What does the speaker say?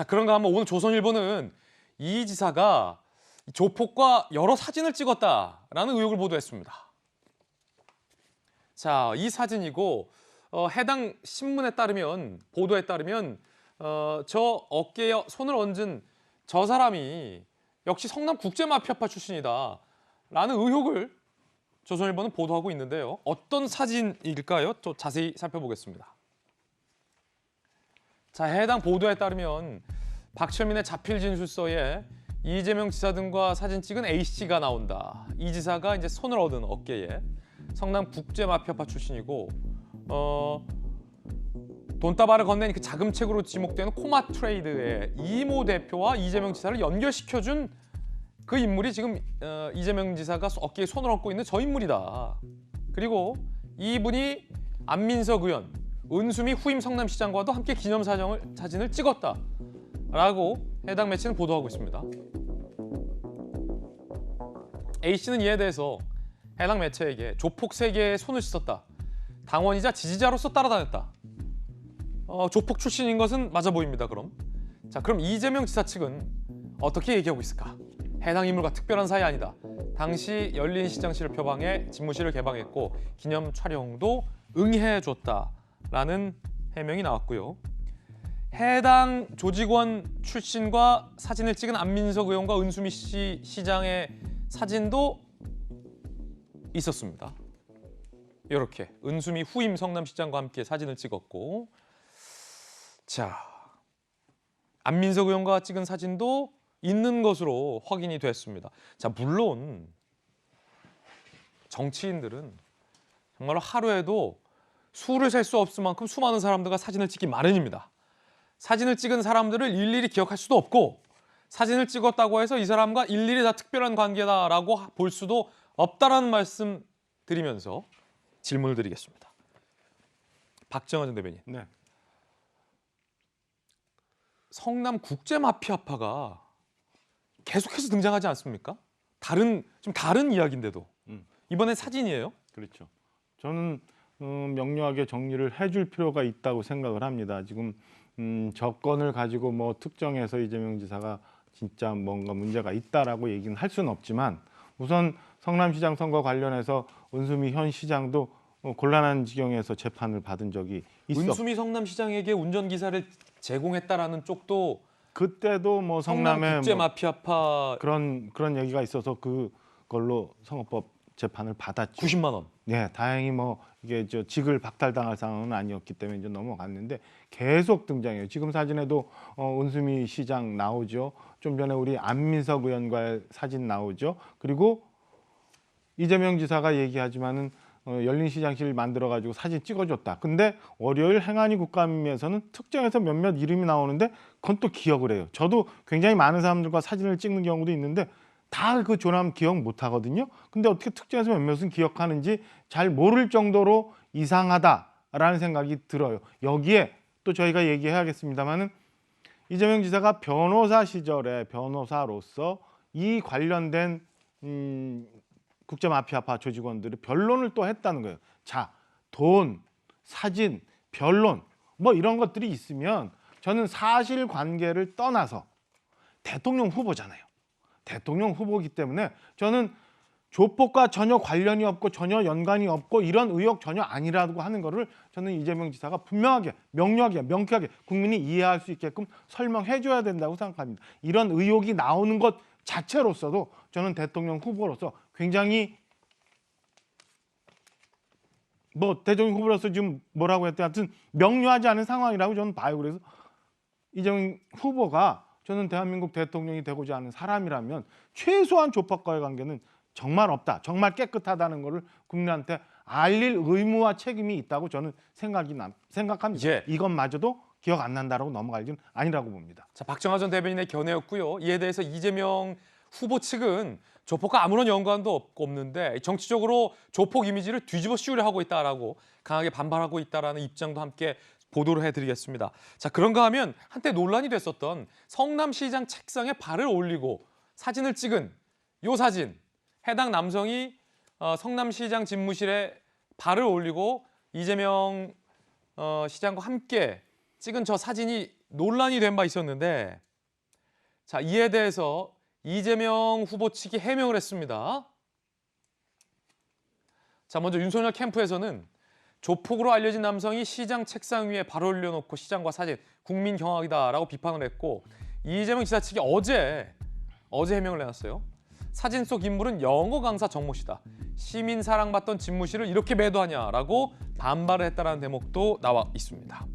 자 그런가 하면 오늘 조선일보는 이 지사가 조폭과 여러 사진을 찍었다라는 의혹을 보도했습니다. 자, 이 사진이고 어, 해당 신문에 따르면 보도에 따르면 어, 저 어깨에 손을 얹은 저 사람이 역시 성남 국제마피아파 출신이다라는 의혹을 조선일보는 보도하고 있는데요. 어떤 사진일까요? 또 자세히 살펴보겠습니다. 자, 해당 보도에 따르면 박철민의 자필 진술서에 이재명 지사 등과 사진 찍은 A 씨가 나온다. 이 지사가 이제 손을 얻은 어깨에 성남 국제마피아파 출신이고 어 돈다발을 건넨 그 자금책으로 지목되는 코마 트레이드의 이모 대표와 이재명 지사를 연결시켜준 그 인물이 지금 어, 이재명 지사가 어깨에 손을 얹고 있는 저 인물이다. 그리고 이분이 안민석 의원, 은수미 후임 성남시장과도 함께 기념사정을 사진을 찍었다라고 해당 매체는 보도하고 있습니다. A 씨는 이에 대해서 해당 매체에게 조폭 세계에 손을 씻었다. 당원이자 지지자로서 따라다녔다. 어, 조폭 출신인 것은 맞아 보입니다. 그럼 자 그럼 이재명 지사 측은 어떻게 얘기하고 있을까? 해당 인물과 특별한 사이 아니다. 당시 열린 시장실을 표방해 집무실을 개방했고 기념 촬영도 응해줬다 라는 해명이 나왔고요. 해당 조직원 출신과 사진을 찍은 안민석 의원과 은수미 씨 시장의 사진도 있었습니다. 이렇게 은수미 후임 성남시장과 함께 사진을 찍었고 자 안민석 의원과 찍은 사진도 있는 것으로 확인이 됐습니다. 자 물론 정치인들은 정말로 하루에도 수를 셀 수 없을 만큼 수많은 사람들과 사진을 찍기 마련입니다. 사진을 찍은 사람들을 일일이 기억할 수도 없고 사진을 찍었다고 해서 이 사람과 일일이 다 특별한 관계다라고 볼 수도 없다라는 말씀 드리면서 질문을 드리겠습니다. 박정환 전 대변인. 네. 성남 국제 마피아파가 계속해서 등장하지 않습니까? 다른 좀 다른 이야기인데도 음. 이번엔 사진이에요. 그렇죠. 저는 음, 명료하게 정리를 해줄 필요가 있다고 생각을 합니다. 지금 음, 정권을 가지고 뭐 특정해서 이재명 지사가 진짜 뭔가 문제가 있다라고 얘기는 할 수는 없지만 우선 성남시장 선거 관련해서 은수미 현 시장도 어, 곤란한 지경에서 재판을 받은 적이 있어. 은수미 성남시장에게 운전기사를 제공했다라는 쪽도 그때도 뭐 성남 성남에 국제 뭐 마피아파 그런 그런 얘기가 있어서 그걸로 선거법 재판을 받았죠. 90만 원. 네, 다행히 뭐 이게 저 직을 박탈당할 상황은 아니었기 때문에 이제 넘어갔는데 계속 등장해요. 지금 사진에도 어, 은수미 시장 나오죠. 좀 전에 우리 안민석 의원과의 사진 나오죠. 그리고 이재명 지사가 얘기하지만은 어, 열린 시장실 만들어 가지고 사진 찍어줬다. 근데 월요일 행안위 국감에서는 특정해서 몇몇 이름이 나오는데 그건 또 기억을 해요. 저도 굉장히 많은 사람들과 사진을 찍는 경우도 있는데 다 그 조남 기억 못 하거든요. 근데 어떻게 특정해서 몇몇은 기억하는지 잘 모를 정도로 이상하다라는 생각이 들어요. 여기에 또 저희가 얘기해야겠습니다만은 이재명 지사가 변호사 시절에 변호사로서 이 관련된 음, 국제 마피아파 조직원들이 변론을 또 했다는 거예요. 자, 돈, 사진, 변론 뭐 이런 것들이 있으면 저는 사실 관계를 떠나서 대통령 후보잖아요. 대통령 후보이기 때문에 저는 조폭과 전혀 관련이 없고 전혀 연관이 없고 이런 의혹 전혀 아니라고 하는 거를 저는 이재명 지사가 분명하게 명료하게 명쾌하게 국민이 이해할 수 있게끔 설명해 줘야 된다고 생각합니다. 이런 의혹이 나오는 것 자체로서도 저는 대통령 후보로서 굉장히 뭐 대통령 후보로서 지금 뭐라고 했든 하여튼 명료하지 않은 상황이라고 저는 봐요. 그래서 이재명 후보가 저는 대한민국 대통령이 되고자 하는 사람이라면 최소한 조폭과의 관계는 정말 없다. 정말 깨끗하다는 것을 국민한테 알릴 의무와 책임이 있다고 저는 생각이 남, 생각합니다. 예. 이것마저도 기억 안 난다라고 넘어갈 일은 아니라고 봅니다. 자, 박정하 전 대변인의 견해였고요. 이에 대해서 이재명 후보 측은 조폭과 아무런 연관도 없- 없는데 정치적으로 조폭 이미지를 뒤집어 씌우려 하고 있다라고 강하게 반발하고 있다라는 입장도 함께 보도를 해드리겠습니다. 자 그런가 하면 한때 논란이 됐었던 성남시장 책상에 발을 올리고 사진을 찍은 요 사진 해당 남성이 어, 성남시장 집무실에 발을 올리고 이재명 어, 시장과 함께 찍은 저 사진이 논란이 된 바 있었는데 자 이에 대해서 이재명 후보 측이 해명을 했습니다. 자 먼저 윤석열 캠프에서는 조폭으로 알려진 남성이 시장 책상 위에 발 올려놓고 시장과 사진 국민 경악이다라고 비판을 했고 이재명 지사 측이 어제 어제 해명을 내놨어요. 사진 속 인물은 영어 강사 정모 씨다. 시민 사랑받던 씨를 이렇게 매도하냐라고 반발을 했다라는 대목도 나와 있습니다.